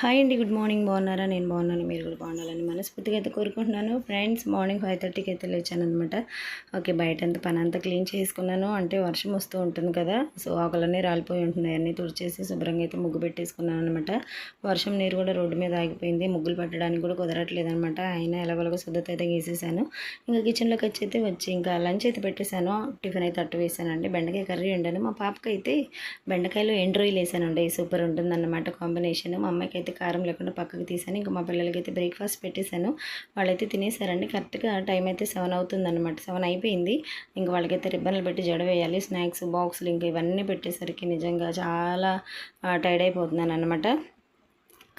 Hi అండి good morning. బాగున్నారా? నేను బాగున్నాను మీరు కూడా బాగుండాలని మనస్ఫూర్తిగా అయితే కోరుకుంటున్నాను. ఫ్రెండ్స్ మార్నింగ్ ఫైవ్ థర్టీకి అయితే లేచాను అనమాట ఓకే బయట అంతా పని అంతా క్లీన్ చేసుకున్నాను. అంటే వర్షం వస్తూ ఉంటుంది కదా సో ఆకులన్నీ రాలిపోయి ఉంటున్నాయి. అన్నీ తుడిచేసి శుభ్రంగా అయితే ముగ్గు పెట్టేసుకున్నాను అనమాట వర్షం నీరు కూడా రోడ్డు మీద ఆగిపోయింది. ముగ్గులు పట్టడానికి కూడా కుదరట్లేదు అనమాట అయినా ఎలాగోలాగో శుద్ధత అయితే గీసేసాను. ఇంకా కిచెన్లోకి వచ్చి అయితే వచ్చి ఇంకా లంచ్ అయితే పెట్టేశాను. టిఫిన్ అయితే అట్టు వేసానండి. బెండకాయ కర్రీ ఉండను మా పాపకి అయితే బెండకాయలు ఎండ్ వేసానండి. సూపర్ ఉంటుందన్నమాట కాంబినేషన్. మా అమ్మాయికి అయితే కారం లేకుండా పక్కకు తీసాను. ఇంకా మా పిల్లలకి అయితే బ్రేక్ఫాస్ట్ పెట్టేశాను. వాళ్ళైతే తినేసారండి కరెక్ట్గా టైం అయితే సెవెన్ అవుతుందన్నమాట. సెవెన్ అయిపోయింది. ఇంకా వాళ్ళకైతే రిబ్బన్లు పెట్టి జడ వేయాలి. స్నాక్స్ బాక్సులు ఇంకా ఇవన్నీ పెట్టేసరికి నిజంగా చాలా టైర్డ్ అయిపోతున్నాను అనమాట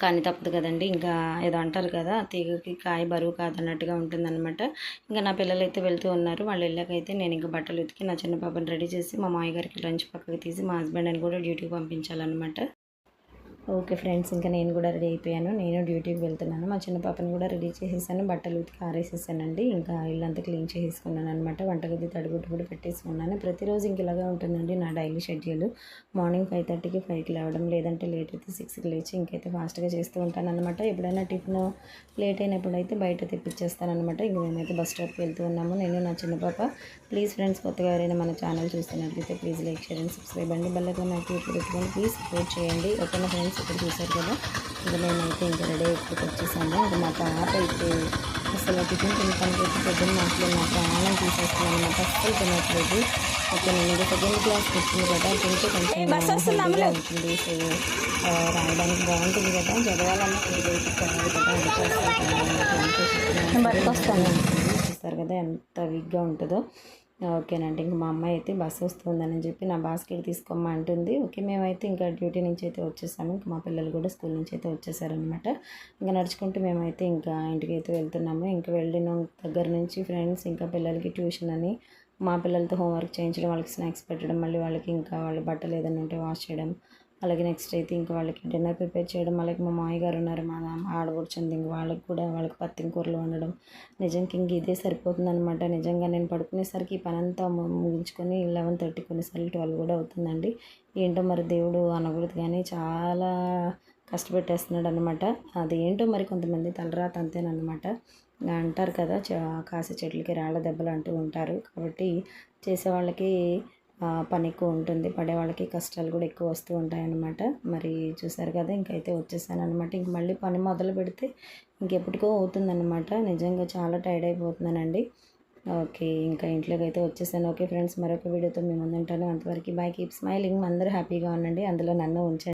కానీ తప్పదు కదండి. ఇంకా ఏదో అంటారు కదా తీగకి కాయ బరువు కాదన్నట్టుగా ఉంటుందన్నమాట. ఇంకా నా పిల్లలు అయితే వెళ్తూ ఉన్నారు. వాళ్ళు వెళ్ళాకైతే నేను ఇంకా బట్టలు ఉతికి నా చిన్న పాపను రెడీ చేసి మా మామయ్య గారికి లంచ్ పక్కకి తీసి మా హస్బెండ్ అని కూడా డ్యూటీకి పంపించాలన్నమాట. ఓకే ఫ్రెండ్స్ ఇంకా నేను కూడా రెడీ అయిపోయాను. నేను డ్యూటీకి వెళ్తున్నాను. మా చిన్న పాపని కూడా రెడీ చేసేసాను. బట్టలు ఉతికి ఆరేసేసానండి. ఇంకా ఇల్లంతా క్లీన్ చేసేసుకున్నాను అనమాట వంటగది తడిగుట్టు కూడా పెట్టేసుకున్నాను. ప్రతిరోజు ఇంక ఇలాగే ఉంటుందండి నా డైలీ షెడ్యూల్. మార్నింగ్ ఫైవ్ థర్టీకి ఫైవ్కి లేవడం లేదంటే లేట్ అయితే సిక్స్కి లేచి ఇంకైతే ఫాస్ట్గా చేస్తూ ఉంటాను అనమాట ఎప్పుడైనా టిఫిన్ లేట్ అయినప్పుడు అయితే బయట తెప్పించేస్తానమాట అనమాట ఇంక మేమైతే బస్ స్టాప్కి వెళ్తూ ఉన్నాము. నేను నా చిన్న పాప. ప్లీజ్ ఫ్రెండ్స్ కొత్తగా ఎవరైనా మన ఛానల్ చూస్తున్నట్లయితే please like share and subscribe అండి. బల్లగా నాకు పెట్టుకొని ప్లీజ్ సపోర్ట్ చేయండి. ఓకేనా ఫ్రెండ్స్? ఇక్కడ చూసారు కదా. ఇంకా నేనైతే ఇంకా రెడీ అయిపోయి వచ్చేసాను. ఇంకా మా పాప అయితే అసలు టిఫిన్ తినడానికి అయితే పొద్దున్న మాటలు నా ప్రాణం తీసేస్తున్నాను అనమాట అస్సలు తినట్లేదు. ఓకే నేను ఇంకా సెకండ్ క్లాస్ వచ్చింది కదా. తింటే కొంచెం ఉంటుంది. సో రాయడానికి బాగుంటుంది కదా. చదవాలన్నా కొద్దిగా కదా. చూస్తారు కదా. ఎంత వీక్గా ఉంటుందో. ఓకేనండి ఇంక మా అమ్మాయి అయితే బస్సు వస్తుందని చెప్పి నా బాస్కెట్ తీసుకోమ్మా అంటుంది. ఓకే మేమైతే ఇంకా డ్యూటీ నుంచి అయితే వచ్చేసాము. ఇంకా మా పిల్లలు కూడా స్కూల్ నుంచి అయితే వచ్చేసారనమాట ఇంకా నడుచుకుంటూ మేమైతే ఇంకా ఇంటికి అయితే వెళ్తున్నాము. ఇంకా వెళ్ళిన దగ్గర నుంచి ఫ్రెండ్స్ ఇంకా పిల్లలకి ట్యూషన్ అని మా పిల్లలతో హోంవర్క్ చేయించడం వాళ్ళకి స్నాక్స్ పెట్టడం మళ్ళీ వాళ్ళకి ఇంకా వాళ్ళ బట్టలు ఏదైనా ఉంటే వాష్ చేయడం అలాగే నెక్స్ట్ అయితే ఇంకా వాళ్ళకి డిన్నర్ ప్రిపేర్ చేయడం అలాగే మా మామయ్య గారు ఉన్నారు మా ఆడబడుచుంది ఇంక వాళ్ళకి కూడా వాళ్ళకి పత్తిన కూరలు వండడం. నిజంకి ఇంక ఇదే సరిపోతుందనమాట నిజంగా నేను పడుకునేసరికి ఈ పని అంతా ముగించుకొని లెవెన్ థర్టీ కొన్నిసార్లు ట్వెల్వ్ కూడా అవుతుందండి. ఏంటో మరి దేవుడు అనకూడదు కానీ చాలా కష్టపెట్టేస్తున్నాడు అనమాట అది ఏంటో మరి కొంతమంది తలరాత అంతేనమాట అంటారు కదా చ కాసే చెట్లకి రాళ్ళ దెబ్బలు అంటూ ఉంటారు. కాబట్టి చేసే వాళ్ళకి పని ఎక్కువ ఉంటుంది. పడే వాళ్ళకి కష్టాలు కూడా ఎక్కువ వస్తూ ఉంటాయన్నమాట. మరి చూసారు కదా ఇంకైతే వచ్చేసాను అనమాట ఇంక మళ్ళీ పని మొదలు పెడితే ఇంకెప్పటికో అవుతుందన్నమాట. నిజంగా చాలా టైర్డ్ అయిపోతున్నానండి. ఓకే ఇంకా ఇంట్లోకి అయితే వచ్చేసాను. ఓకే ఫ్రెండ్స్ మరొక వీడియోతో మేము ముందు ఉంటాను అంతవరకు బాయ్ కీప్ స్మైలింగ్. అందరూ హ్యాపీగా ఉండండి. అందులో నన్ను ఉంచండి.